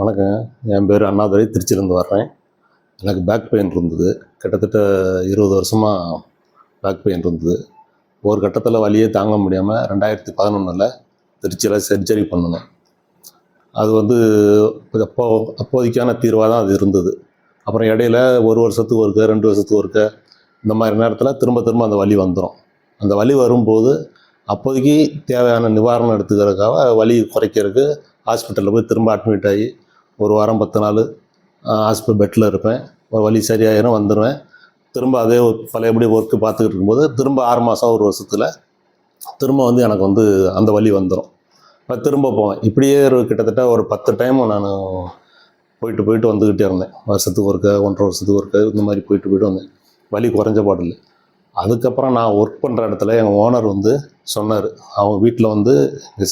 வணக்கங்க. என் பேர் அண்ணாதுரை. திருச்சியிலேருந்து வர்றேன். எனக்கு பேக் பெயின் இருந்தது. கிட்டத்தட்ட இருபது வருஷமாக பேக் பெயின் இருந்தது. ஒரு கட்டத்தில் வலியே தாங்க முடியாமல் ரெண்டாயிரத்தி பதினொன்றில் திருச்சியில் சர்ஜரி பண்ணணும் அது வந்து அப்போ அப்போதைக்கான தீர்வாக தான் அது இருந்தது. அப்புறம் இடையில ஒரு வருஷத்துக்கு ஒருக்க ரெண்டு வருஷத்துக்கு ஒருக்க இந்த மாதிரி நேரத்தில் திரும்ப திரும்ப அந்த வலி வந்துடும் அந்த வலி வரும்போது அப்போதைக்கு தேவையான நிவாரணம் எடுத்துக்கிறதுக்காக வலி குறைக்கிறதுக்கு ஹாஸ்பிட்டலில் போய் திரும்ப அட்மிட் ஆகி ஒரு வாரம் பத்து நாள் ஹாஸ்பிட்டல் பெட்டில் இருப்பேன். ஒரு வலி சரியாயிரும் வந்துடுவேன் திரும்ப அதே பழையபடி ஒர்க்கு பார்த்துக்கிட்டு இருக்கும்போது திரும்ப ஆறு மாதம் ஒரு வருஷத்தில் திரும்ப வந்து எனக்கு வந்து அந்த வலி வந்துடும் திரும்ப போவேன். இப்படியே ஒரு கிட்டத்தட்ட ஒரு பத்து டைம் நான் போயிட்டு போயிட்டு வந்துக்கிட்டே இருந்தேன். வருஷத்துக்கு ஒருக்க ஒன்றரை வருஷத்துக்கு ஒருக்க இந்த மாதிரி போயிட்டு போயிட்டு வந்தேன். வலி குறைஞ்ச பாடில்லை அதுக்கப்புறம் நான் ஒர்க் பண்ணுற இடத்துல எங்கள் ஓனர் வந்து சொன்னார். அவங்க வீட்டில் வந்து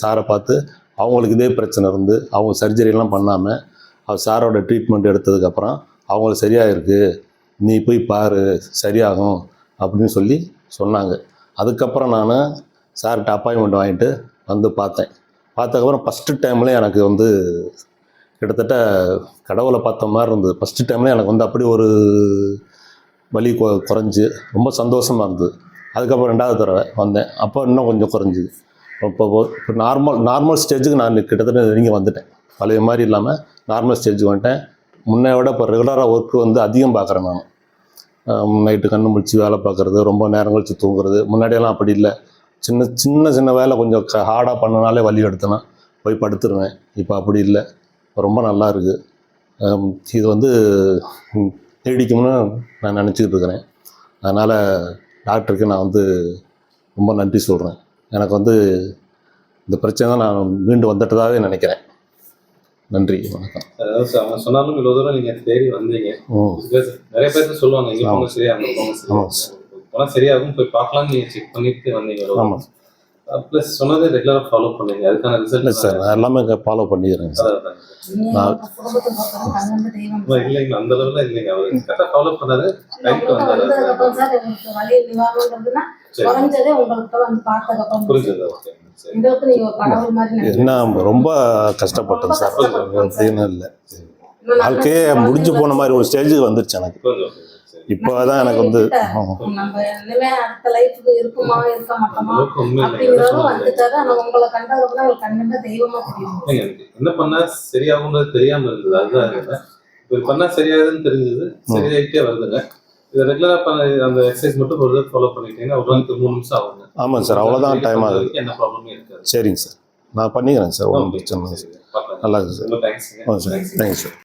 சாரை பார்த்து அவங்களுக்கு இதே பிரச்சனை இருந்து அவங்க சர்ஜரிலாம் பண்ணாமல் அவர் சாரோட ட்ரீட்மெண்ட் எடுத்ததுக்கப்புறம் அவங்களுக்கு சரியாக இருக்குது நீ போய் பாரு சரியாகும் அப்படின்னு சொல்லி சொன்னாங்க. அதுக்கப்புறம் நான் சார்கிட்ட அப்பாயின்மெண்ட் வாங்கிட்டு வந்து பார்த்தேன். பார்த்ததுக்கப்புறம் ஃபஸ்ட்டு டைமில் எனக்கு வந்து கிட்டத்தட்ட கடவுளை பார்த்த மாதிரி இருந்தது. ஃபஸ்ட்டு டைமில் எனக்கு வந்து அப்படி ஒரு வலி கொ குறைஞ்சி ரொம்ப சந்தோஷமாக இருந்தது. அதுக்கப்புறம் ரெண்டாவது தடவை வந்தேன். அப்போ இன்னும் கொஞ்சம் குறைஞ்சிது. இப்போ இப்போ நார்மல் நார்மல் ஸ்டேஜுக்கு நான் கிட்டத்தட்ட நெருங்கி வந்துட்டேன். பழைய மாதிரி இல்லாமல் நார்மல் ஸ்டேஜுக்கு வந்துட்டேன். முன்னே விட இப்போ ரெகுலராக ஒர்க்கு வந்து அதிகம் பார்க்குறேன் நான். நைட்டு கண்ணு முழிச்சு வேலை பார்க்குறது ரொம்ப நேரம் கழிச்சு தூங்குறது. முன்னாடியெல்லாம் அப்படி இல்லை. சின்ன சின்ன சின்ன வேலை கொஞ்சம் க ஹார்டாக பண்ணனாலே வலி எடுத்தேன்னா போய் படுத்துருவேன். இப்போ அப்படி இல்லை. ரொம்ப நல்லா இருக்குது இது வந்து நீடிக்கும்னு நான் நினச்சிக்கிட்டு இருக்கிறேன். அதனால் டாக்டருக்கு நான் வந்து ரொம்ப நன்றி சொல்கிறேன் எனக்கு வந்து இந்த பிரச்சனை தான் நான் மீண்டு வந்துட்டதாகவே நினைக்கிறேன். நன்றி வணக்கம். அதாவது அவங்க சொன்னாலும் இவ்வளவு தூரம் நீங்க தேடி வந்தீங்க. நிறைய பேர் சொல்லுவாங்க இங்க. போங்க சரியா அங்க போங்க சரியா. ஆமா. போனா சரியாகும் போய் பார்க்கலாம் நீங்க செக் பண்ணிட்டு வந்தீங்க. ஆமாம் ப்ளஸ் சொன்னதை ரெகுலரா ஃபாலோ பண்ணீங்க. அதுக்கான இல்லை ரிசல்ட் சார் நான் எல்லாமே ஃபாலோ பண்ணிக்கிறேங்க சார் நான் இல்லைங்க அந்த அளவுல இல்லைங்க. அவர் கரெக்டா ஃபாலோ பண்ணாரு. டைம்க்கு வந்தாரு. புரிஞ்சது ஓகே. என்ன ரொம்ப கஷ்டப்பட்டேன் சார் அப்படின்னு இல்லை. வாழ்க்கையே முடிஞ்சு போன மாதிரி ஒரு ஸ்டேஜுக்கு வந்துருச்சு எனக்கு. கொஞ்சம் okay, சரி இப்போ தான் எனக்கு வந்து. நம்ம இனிமே அடுத்த லைஃப்க்கு இருக்குமா இருக்க மாட்டோமா அளவுக்கு உண்மை இல்லைங்க. அப்படிங்கிறதும் என்ன வந்துட்டாரு ஆனா உங்களை கண்டதுக்கு எனக்கு கண்டிப்பா தெய்வமா தெரியும். இல்லைங்க, எனக்கு என்ன பண்ணா சரியாகும்ன்றது தெரியாம இருந்தது அதுதான் இது பண்ணா சரியாகுதுன்னு தெரிஞ்சது சரியாயிட்டே வருதுங்க. இதை ரெகுலரா பண்ண அந்த எக்ஸசைஸ் மட்டும் ஒரு ஃபாலோ பண்ணிட்டீங்கன்னா ஒரு நாளைக்கு மூணு நிமிஷம் ஆகுங்க. ஆமாம் சார் அவ்வளோதான் டைம் ஆகுது. என்ன ப்ராப்ளமே இருக்காது. சரிங்க சார் நான் பண்ணிக்கிறேன் சார் ஒன்றும் பிரச்சனை இல்லை. சார் நல்லா இருக்கு சார். ரொம்ப தேங்க்ஸ் ஆ சார். Thanks sir